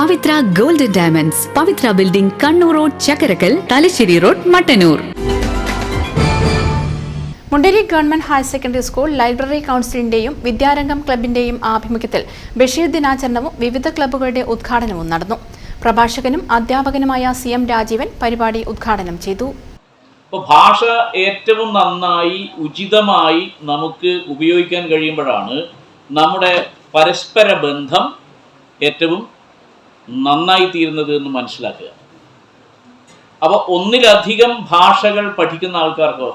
Pavithra golden diamonds. Pavithra building Kannur road Chakkarakkal Thalassery road Mattannur. Munderi government higher secondary school library കൗൺസിലിന്റെയും വിദ്യാരംഗം ക്ലബിന്റെയും ആഭിമുഖ്യത്തിൽ ബഷീർ ദിനാചരണവും വിവിധ ക്ലബ്ബുകളുടെ ഉദ്ഘാടനവും നടന്നു. പ്രഭാഷകനും അധ്യാപകനുമായ സി എം രാജീവൻ പരിപാടി ഉദ്ഘാടനം ചെയ്തു. ഇപ്പോൾ ഭാഷ ഏറ്റവും നന്നായി ഉചിതമായി നമുക്ക് ഉപയോഗിക്കാൻ കഴിയുമ്പോഴാണ് നമ്മുടെ പരസ്പര ബന്ധം ഏറ്റവും നന്നായി തീരുന്നത് എന്ന് മനസ്സിലാക്കുക. അപ്പോൾ ഒന്നിലധികം ഭാഷകൾ പഠിക്കുന്ന ആൾക്കാർക്കോ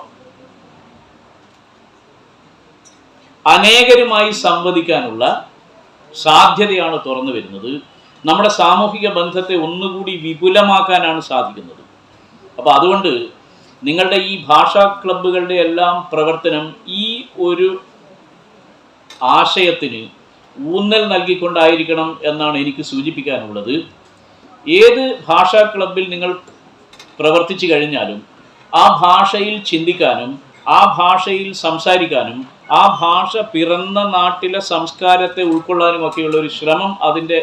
അനേകരുമായി സംവദിക്കാനുള്ള സാധ്യതയാണ് തുറന്നു വരുന്നത്. നമ്മുടെ സാമൂഹിക ബന്ധത്തെ ഒന്നുകൂടി വിപുലമാക്കാനാണ് സാധിക്കുന്നത്. അപ്പോൾ അതുകൊണ്ട് നിങ്ങളുടെ ഈ ഭാഷാ ക്ലബ്ബുകളുടെ എല്ലാം പ്രവർത്തനം ഈ ഒരു ആശയത്തിന് ഊന്നൽ നൽകിക്കൊണ്ടായിരിക്കണം എന്നാണ് എനിക്ക് സൂചിപ്പിക്കാനുള്ളത്. ഏത് ഭാഷാ ക്ലബിൽ നിങ്ങൾ പ്രവർത്തിച്ചു കഴിഞ്ഞാലും ആ ഭാഷയിൽ ചിന്തിക്കാനും ആ ഭാഷയിൽ സംസാരിക്കാനും ആ ഭാഷ പിറന്ന നാട്ടിലെ സംസ്കാരത്തെ ഉൾക്കൊള്ളാനും ഒക്കെയുള്ള ഒരു ശ്രമം അതിന്റെ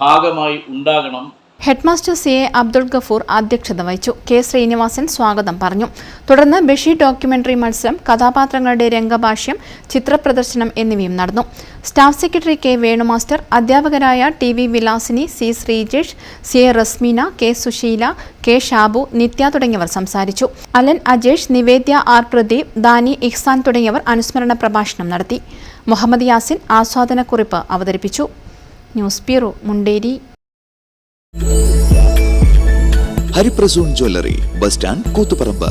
ഭാഗമായി ഉണ്ടാകണം. Headmaster C A Abdul Gafoor അധ്യക്ഷത വഹിച്ചു. കെ ശ്രീനിവാസൻ സ്വാഗതം പറഞ്ഞു. തുടർന്ന് ബഷീർ ഡോക്യുമെന്ററി മത്സരം കഥാപാത്രങ്ങളുടെ രംഗഭാഷ്യം ചിത്രപ്രദർശനം എന്നിവയും നടന്നു. സ്റ്റാഫ് സെക്രട്ടറി കെ വേണുമാസ്റ്റർ അധ്യാപകരായ T V Vilasini C Sreejesh C A Rasmina K Susheela K Shabu Nithya തുടങ്ങിയവർ സംസാരിച്ചു. അലൻ അജേഷ് നിവേദ്യ ആർ പ്രദീപ് ദാനി ഇഹ്സാൻ തുടങ്ങിയവർ അനുസ്മരണ പ്രഭാഷണം നടത്തി. മുഹമ്മദ് യാസിൻ ആസ്വാദനക്കുറിപ്പ് അവതരിപ്പിച്ചു. News bureau Munderi. Hariprasoon jewellery bus stand Koothuparamba.